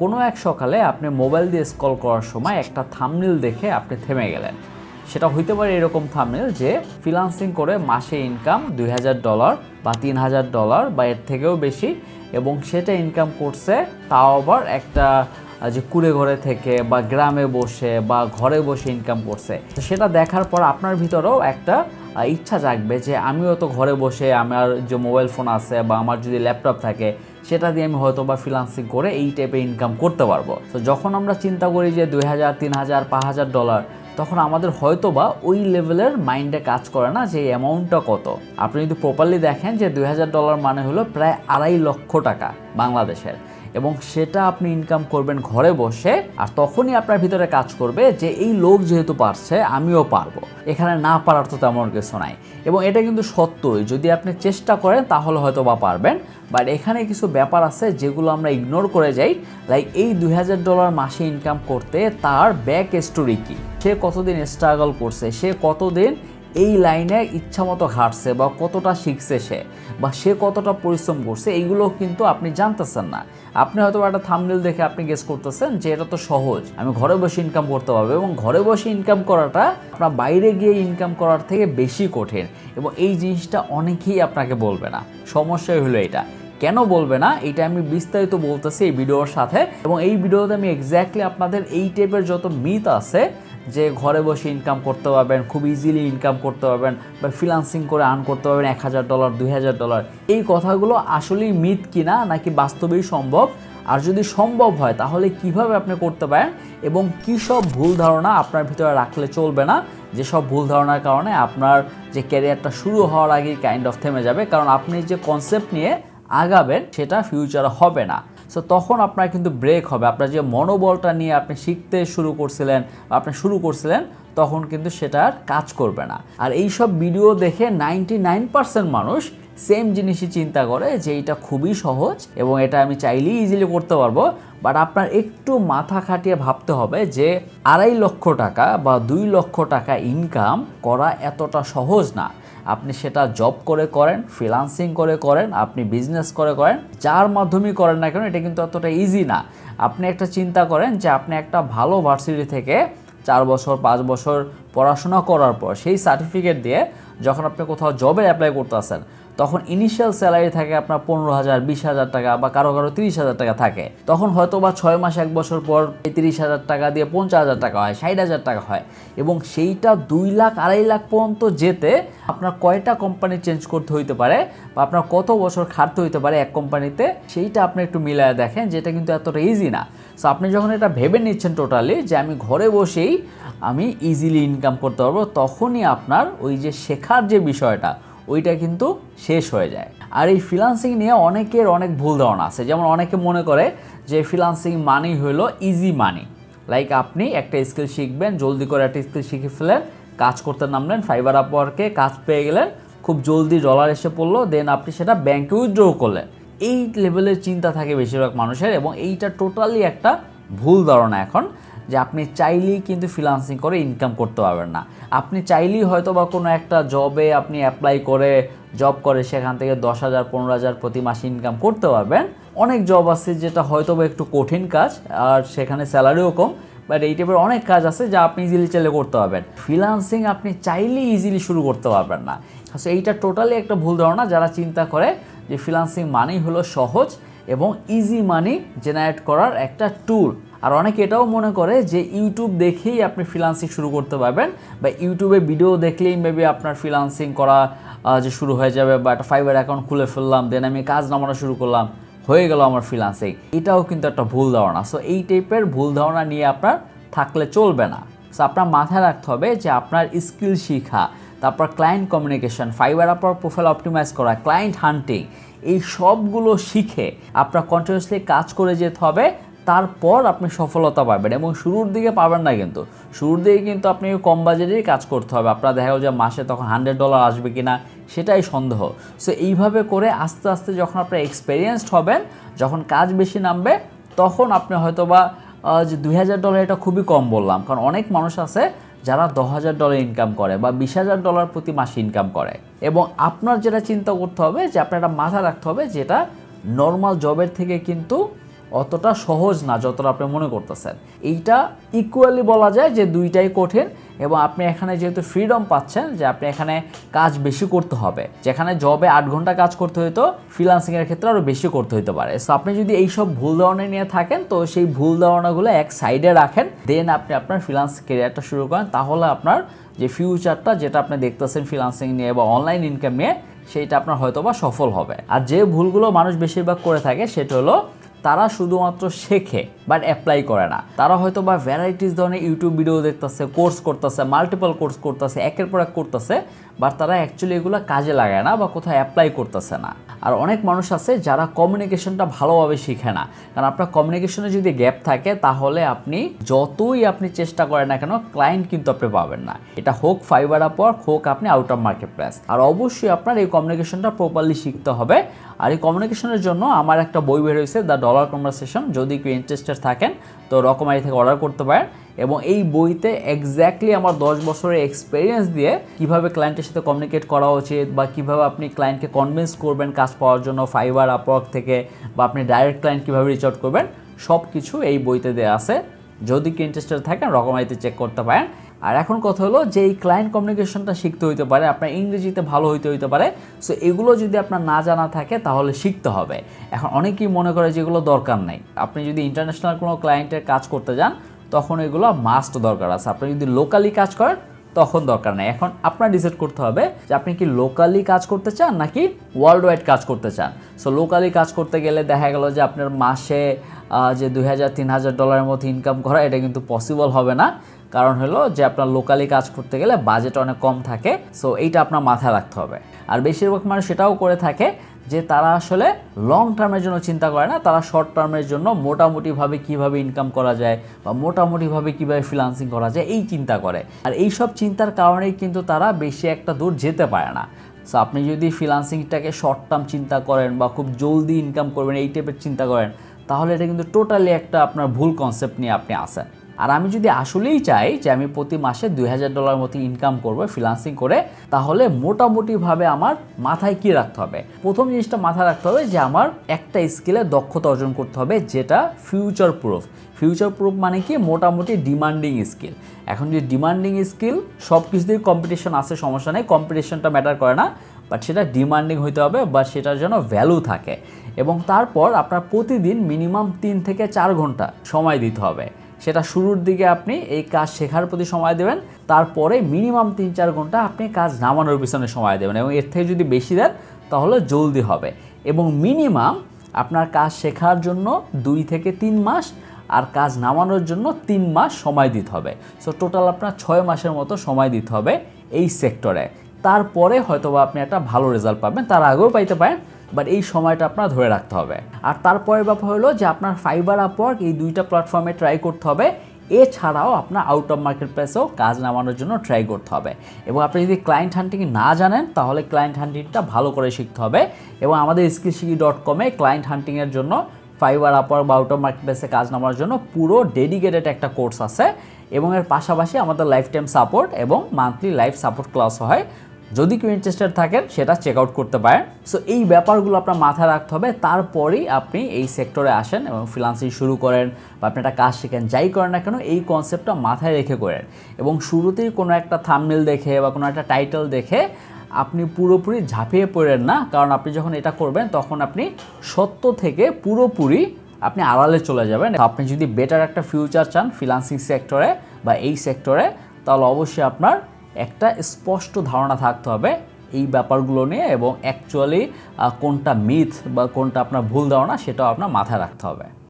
কোনো এক সকালে আপনি মোবাইল দিয়ে স্কল করার সময় একটা থামনিল দেখে আপনি থেমে গেলেন। সেটা হইতে পারে এরকম থামনেল যে ফ্রিলান্সিং করে মাসে ইনকাম দুই হাজার ডলার বা তিন হাজার ডলার বা এর থেকেও বেশি এবং সেটা ইনকাম করছে তাও আবার একটা যে কুড়ে ঘরে থেকে বা গ্রামে বসে বা ঘরে বসে ইনকাম করছে। সেটা দেখার পর আপনার ভিতরেও একটা ইচ্ছা জাগবে যে আমিও তো ঘরে বসে আমার যে মোবাইল ফোন আছে বা আমার যদি ল্যাপটপ থাকে সেটা দিয়ে আমি হয়তো বা ফ্রিলান্সিং করে এই টাইপের ইনকাম করতে পারব। তো যখন আমরা চিন্তা করি যে দুই হাজার, তিন হাজার, পাঁচ হাজার ডলার তখন আমাদের হয়তো বা ওই লেভেলের মাইন্ডে কাজ করে না যে অ্যামাউন্টটা কত। আপনি যদি প্রপারলি দেখেন যে দুই হাজার ডলার মানে হলো প্রায় আড়াই লক্ষ টাকা বাংলাদেশের। এবং সেটা আপনি ইনকাম করবেন ঘরে বসে, আর তখনই আপনার ভিতরে কাজ করবে যে এই লোক যেহেতু পারছে, আমিও পারব। এখানে না পারার তো তেমন কিছু নাই। এবং এটা কিন্তু সত্যই, যদি আপনি চেষ্টা করেন তাহলে হয়তো বা পারবেন। বাট এখানে কিছু ব্যাপার আছে যেগুলো আমরা ইগনোর করে যাই। লাইক এই দুই হাজার ডলার মাসে ইনকাম করতে তার ব্যাক স্টোরি কী? সে কতদিন স্ট্রাগল করছে? সে কতদিন এই লাইনে ইচ্ছামতো ঘাটছে বা কতটা শিখছে সে বা সে কতটা পরিশ্রম করছে, এইগুলো কিন্তু আপনি জানতেছেন না। আপনি হয়তো একটা থামনেল দেখে আপনি গেস করতেছেন যে এটা তো সহজ, আমি ঘরে বসে ইনকাম করতে পারব এবং ঘরে বসে ইনকাম করাটা আপনার বাইরে গিয়ে ইনকাম করার থেকে বেশি কঠিন এবং এই জিনিসটা অনেকেই আপনাকে বলবে না। সমস্যাই হলো এটা। কেন বলবে না? এটা আমি বিস্তারিত বলতেছি এই ভিডিওর সাথে এবং এই ভিডিওতে আমি এক্স্যাক্টলি আপনাদের এই টাইপের যত মিথ আছে যে ঘরে বসে ইনকাম করতে পারবেন, খুব ইজিলি ইনকাম করতে পারবেন, বা ফ্রিলান্সিং করে আর্ন করতে পারবেন এক হাজার ডলার দুই হাজার ডলার এই কথাগুলো আসলেই মিথ কিনা নাকি বাস্তবেই সম্ভব? আর যদি সম্ভব হয়, তাহলে কীভাবে আপনি করতে পারেন? এবং কী সব ভুল ধারণা আপনার ভিতরে রাখলে চলবে না? যেসব ভুল ধারণার কারণে আপনার যে ক্যারিয়ারটা শুরু হওয়ার আগেই কাইন্ড অফ থেমে যাবে। কারণ আপনি যে কনসেপ্ট নিয়ে আগাবেন, সেটা ফিউচারে হবে না। সো তখন আপনার কিন্তু ব্রেক হবে। আপনার যে মনোবলটা নিয়ে আপনি শিখতে শুরু করছিলেন, আপনি শুরু করছিলেন, তখন কিন্তু সেটা আর কাজ করবে না। আর এই সব ভিডিও দেখে নাইনটি নাইন পার্সেন্ট মানুষ সেম জিনিসই চিন্তা করে যে এটা খুবই সহজ এবং এটা আমি চাইলেই ইজিলি করতে পারব। বাট আপনার একটু মাথা খাটিয়ে ভাবতে হবে যে আড়াই লক্ষ টাকা বা দুই লক্ষ টাকা ইনকাম করা এতটা সহজ না। আপনি সেটা জব করে করেন ফ্রিলান্সিং করে করেন, আপনি বিজনেস করে করেন, যার মাধ্যমেই করেন না কেন, এটা কিন্তু অতটা ইজি না। আপনি একটা চিন্তা করেন যে আপনি একটা ভালো ভার্সিটি থেকে চার বছর, পাঁচ বছর পড়াশোনা করার পর সেই সার্টিফিকেট দিয়ে যখন আপনি কোথাও জবে অ্যাপ্লাই করতেছেন, তখন ইনিশিয়াল স্যালারি থাকে আপনার পনেরো হাজার, বিশ হাজার টাকা বা কারও কারও তিরিশ হাজার টাকা থাকে। তখন হয়তো বা ছয় মাস, এক বছর পর তিরিশ হাজার টাকা দিয়ে পঞ্চাশ হাজার টাকা হয়, ষাট হাজার টাকা হয় এবং সেইটা দুই লাখ, আড়াই লাখ পর্যন্ত যেতে আপনার কয়টা কোম্পানি চেঞ্জ করতে হইতে পারে বা আপনার কত বছর খাটতে হইতে পারে এক কোম্পানিতে সেইটা আপনি একটু মিলায় দেখেন, যেটা কিন্তু এতটা ইজি না। সো আপনি যখন এটা ভেবে নিচ্ছেন টোটালি যে আমি ঘরে বসেই আমি ইজিলি ইনকাম করতে পারব, তখনই আপনার ওই যে শেখার যে বিষয়টা, ওইটা কিন্তু শেষ হয়ে যায়। আর এই ফ্রিলান্সিং নিয়ে অনেকের অনেক ভুল ধারণা আছে। যেমন অনেকে মনে করে যে ফ্রিলান্সিং মানি হলো ইজি মানি লাইক আপনি একটা স্কিল শিখবেন, জলদি করে একটা স্কিল শিখে ফেলেন, কাজ করতে নামলেন ফাইবার আপওয়ার্কে কাজ পেয়ে গেলেন, খুব জলদি ডলার এসে পড়ল দেন আপনি সেটা ব্যাংকে উইথড্র করলেন। এই লেভেলের চিন্তা থাকে বেশিরভাগ মানুষের এবং এইটা টোটালি একটা ভুল ধারণা এখন। যে আপনি চাইলেই কিন্তু ফ্রিলান্সিং করে ইনকাম করতে পারবেন না। আপনি চাইলেই হয়তো বা কোনো একটা জবে আপনি অ্যাপ্লাই করে জব করে সেখান থেকে দশ হাজার, পনেরো হাজার প্রতি মাসে ইনকাম করতে পারবেন। অনেক জব আছে যেটা হয়তো বা একটু কঠিন কাজ, আর সেখানে স্যালারিও কম বাট এই টাইপের অনেক কাজ আছে যা আপনি ইজিলি চাইলে করতে পারবেন। ফ্রিলান্সিং আপনি চাইলেই ইজিলি শুরু করতে পারবেন না। এইটা টোটালি একটা ভুল ধারণা, যারা চিন্তা করে যে ফ্রিলান্সিং মানেই হলো সহজ এবং ইজি মানি জেনারেট করার একটা টুল আর অনেকে এটাও মনে করে যে ইউটিউব দেখেই আপনি ফ্রিলান্সিং শুরু করতে পারবেন, বা ইউটিউবে ভিডিও দেখলেই মেবি আপনার ফ্রিলান্সিং করা যে শুরু হয়ে যাবে, বা একটা ফাইবার অ্যাকাউন্ট খুলে ফেললাম দেন আমি কাজ নামানো শুরু করলাম, হয়ে গেল আমার ফ্রিলান্সিং এটাও কিন্তু একটা ভুল ধারণা। সো এই টাইপের ভুল ধারণা নিয়ে আপনার থাকলে চলবে না। সো আপনার মাথায় রাখতে হবে যে আপনার স্কিল শিখা, তারপর ক্লায়েন্ট কমিউনিকেশন ফাইবার আপনার প্রোফাইল অপটিমাইজ করা ক্লায়েন্ট হান্টিং এই সবগুলো শিখে আপনার কন্টিনিউসলি কাজ করে যেতে হবে, তারপর আপনি সফলতা পাবেন এবং শুরুর দিকে পাবেন না কিন্তু। শুরুর দিকে কিন্তু আপনি কম বাজেটেই কাজ করতে হবে। আপনার দেখা যে মাসে তখন হান্ড্রেড ডলার আসবে কি না সেটাই সন্দেহ। সো এইভাবে করে আস্তে আস্তে যখন আপনার এক্সপেরিয়েন্সড হবেন, যখন কাজ বেশি নামবে, তখন আপনি হয়তো বা যে দুই হাজার ডলার এটা খুবই কম বললাম। কারণ অনেক মানুষ আছে যারা দশ হাজার ডলার ইনকাম করে বা বিশ হাজার ডলার প্রতি মাসে ইনকাম করে। এবং আপনার যেটা চিন্তা করতে হবে যে আপনার একটা মাথা রাখতে হবে যেটা নর্মাল জবের থেকে কিন্তু অতটা সহজ না, যতটা আপনি মনে করতেছেন। এইটা ইকুয়ালি বলা যায় যে দুইটাই কঠিন এবং আপনি এখানে যেহেতু ফ্রিডম পাচ্ছেন যে আপনি এখানে কাজ বেশি করতে হবে, যেখানে জবে আট ঘণ্টা কাজ করতে হইতো ফ্রিলান্সিংয়ের ক্ষেত্রে আরও বেশি করতে হতে পারে। সো আপনি যদি এইসব ভুল ধারণা নিয়ে থাকেন, তো সেই ভুল ধারণাগুলো এক সাইডে রাখেন দেন আপনি আপনার ফ্রিলান্স কেরিয়ারটা শুরু করেন। তাহলে আপনার যে ফিউচারটা যেটা আপনি দেখতেছেন ফ্রিলান্সিং নিয়ে বা অনলাইন ইনকাম নিয়ে, সেইটা আপনার হয়তো বা সফল হবে। আর যে ভুলগুলো মানুষ বেশিরভাগ করে থাকে, সেটা হলো তারা শুধুমাত্র শেখে বাট অ্যাপ্লাই করে না। তারা হয়তো বা ভ্যারাইটিস ধরনের ইউটিউব ভিডিও দেখতেছে কোর্স করতেছে মাল্টিপল কোর্স করতেছে, একের পর এক করতেছে বাট তারা অ্যাকচুয়ালি এগুলো কাজে লাগায় না বা কোথাও অ্যাপ্লাই করতেছে না। আর অনেক মানুষ আছে যারা কমিউনিকেশনটা ভালোভাবে শিখে না। কারণ আপনার কমিউনিকেশনে যদি গ্যাপ থাকে, তাহলে আপনি যতই আপনি চেষ্টা করেন না কেন ক্লায়েন্ট কিন্তু আপনি পাবেন না। এটা হোক ফাইবার আপওয়ার্ক হোক আপনি আউট অফ মার্কেট প্লেস আর অবশ্যই আপনার এই কমিউনিকেশনটা প্রপারলি শিখতে হবে। আর এই কমিউনিকেশনের জন্য আমার একটা বই বের হয়েছে দ্য ডলার কনভারসেশন যদি কেউ ইন্টারেস্টেড থাকেন, তো রকমারি থেকে অর্ডার করতে পারেন এবং এই বইতে এক্স্যাক্টলি আমার দশ বছরের এক্সপিরিয়েন্স দিয়ে কীভাবে ক্লায়েন্টের সাথে কমিউনিকেট করা উচিত বা কীভাবে আপনি ক্লায়েন্টকে কনভিন্স করবেন কাজ পাওয়ার জন্য ফাইবার আপওয়ার্ক থেকে বা আপনি ডাইরেক্ট ক্লায়েন্ট কীভাবে রিচ আউট করবেন সব কিছু এই বইতে দেওয়া আছে। যদি কি ইন্টারেস্টেড থাকেন রকমারিতে চেক করতে পারেন। আর এখন কথা হলো যে এই ক্লায়েন্ট কমিউনিকেশনটা শিখতে হইতে পারে, আপনার ইংরেজিতে ভালো হইতে হইতে পারে সো এগুলো যদি আপনার না জানা থাকে তাহলে শিখতে হবে। এখন অনেকেই মনে করে যে এগুলো দরকার নাই। আপনি যদি ইন্টারন্যাশনাল কোনো ক্লায়েন্টের কাজ করতে যান, তখন এগুলো মাস্ট দরকার আছে। আপনি যদি লোকালি কাজ করেন, তখন দরকার নেই। এখন আপনার ডিসাইড করতে হবে যে আপনি কি লোকালি কাজ করতে চান নাকি ওয়ার্ল্ড ওয়াইড কাজ করতে চান। সো লোকালি কাজ করতে গেলে দেখা গেল যে আপনার মাসে যে দুই হাজার, তিন হাজার ডলারের মতো ইনকাম করা, এটা কিন্তু পসিবল হবে না। কারণ হলো যে আপনার লোকালি কাজ করতে গেলে বাজেট অনেক কম থাকে সো এইটা আপনার মাথায় রাখতে হবে। আর বেশিরভাগ মানুষ সেটাও করে থাকে যে তারা আসলে লং টার্মের জন্য চিন্তা করে না, তারা শর্ট টার্মের জন্য মোটামুটিভাবে কীভাবে ইনকাম করা যায় বা মোটামুটিভাবে কীভাবে ফ্রিলান্সিং করা যায়, এই চিন্তা করে। আর এই সব চিন্তার কারণেই কিন্তু তারা বেশি একটা দূর যেতে পারে না। সো আপনি যদি ফ্রিলান্সিংটাকে শর্ট টার্ম চিন্তা করেন বা খুব জলদি ইনকাম করবেন, এই টাইপের চিন্তা করেন, তাহলে এটা কিন্তু টোটালি একটা আপনার ভুল কনসেপ্ট নিয়ে আপনি আসেন আর আমি যদি আসলেই চাই যে আমি প্রতি মাসে দুই হাজার ডলার মতো ইনকাম করব ফ্রিলান্সিং করে, তাহলে মোটামুটিভাবে আমার মাথায় কি রাখতে হবে? প্রথম জিনিসটা মাথায় রাখতে হবে যে আমার একটা স্কিলে দক্ষতা অর্জন করতে হবে যেটা ফিউচার প্রুফ ফিউচার প্রুফ মানে কি? মোটামুটি ডিমান্ডিং স্কিল এখন যে ডিমান্ডিং স্কিল সব কিছুতেই কম্পিটিশন আছে, সমস্যা নেই। কম্পিটিশনটা ম্যাটার করে না বাট সেটা ডিমান্ডিং হইতে হবে বা সেটার জন্য ভ্যালু থাকে। এবং তারপর আপনার প্রতিদিন মিনিমাম তিন থেকে চার ঘণ্টা সময় দিতে হবে। সেটা শুরুর দিকে আপনি এই কাজ শেখার প্রতি সময় দেবেন, তারপরে মিনিমাম তিন চার ঘণ্টা আপনি কাজ নামানোর পিছনে সময় দেবেন এবং এর থেকে যদি বেশি দেন, তাহলে জলদি হবে। এবং মিনিমাম আপনার কাজ শেখার জন্য দুই থেকে তিন মাস আর কাজ নামানোর জন্য তিন মাস সময় দিতে হবে। সো টোটাল আপনার ছয় মাসের মতো সময় দিতে হবে এই সেক্টরে তারপরে হয়তোবা আপনি একটা ভালো রেজাল্ট পাবেন, তার আগেও পাইতে পারেন। বাট এই সময়টা আপনার ধরে রাখতে হবে। আর তারপরের ব্যাপার হলো যে আপনার ফাইবার আপওয়ার্ক এই দুইটা প্ল্যাটফর্মে ট্রাই করতে হবে। এছাড়াও আপনার আউট অফ মার্কেট প্লেসেও কাজ নামানোর জন্য ট্রাই করতে হবে। এবং আপনি যদি ক্লায়েন্ট হান্টিং না জানেন, তাহলে ক্লায়েন্ট হান্টিংটা ভালো করে শিখতে হবে। এবং আমাদের স্কিলশিকি ডট কমে ক্লায়েন্ট হান্টিংয়ের জন্য ফাইবার আপওয়ার্ক বা আউট অফ মার্কেট প্লেসে কাজ নামানোর জন্য পুরো ডেডিকেটেড একটা কোর্স আছে। এবং এর পাশাপাশি আমাদের লাইফ টাইম সাপোর্ট এবং মান্থলি লাইফ সাপোর্ট ক্লাস হয়। যদি কেউ ইন্টারেস্টেড থাকেন, সেটা চেক আউট করতে পারেন। সো এই ব্যাপারগুলো আপনার মাথায় রাখতে হবে। তারপরেই আপনি এই সেক্টরে আসেন এবং ফ্রিলান্সিং শুরু করেন বা আপনি একটা কাজ শেখেন, যাই করেন না কেন, এই কনসেপ্টটা মাথায় রেখে করেন। এবং শুরুতেই কোনো একটা থামনেল দেখে বা কোনো একটা টাইটেল দেখে আপনি পুরোপুরি ঝাঁপিয়ে পড়েন না। কারণ আপনি যখন এটা করবেন, তখন আপনি সত্য থেকে পুরোপুরি আপনি আড়ালে চলে যাবেন। আপনি যদি বেটার একটা ফিউচার চান ফ্রিলান্সিং সেক্টরে বা এই সেক্টরে তাহলে অবশ্যই আপনার একটা স্পষ্ট ধারণা থাকতে হবে এই ব্যাপারগুলো নিয়ে এবং অ্যাকচুয়ালি কোনটা মিথ বা কোনটা আপনার ভুল ধারণা সেটাও আপনার মাথায় রাখতে হবে।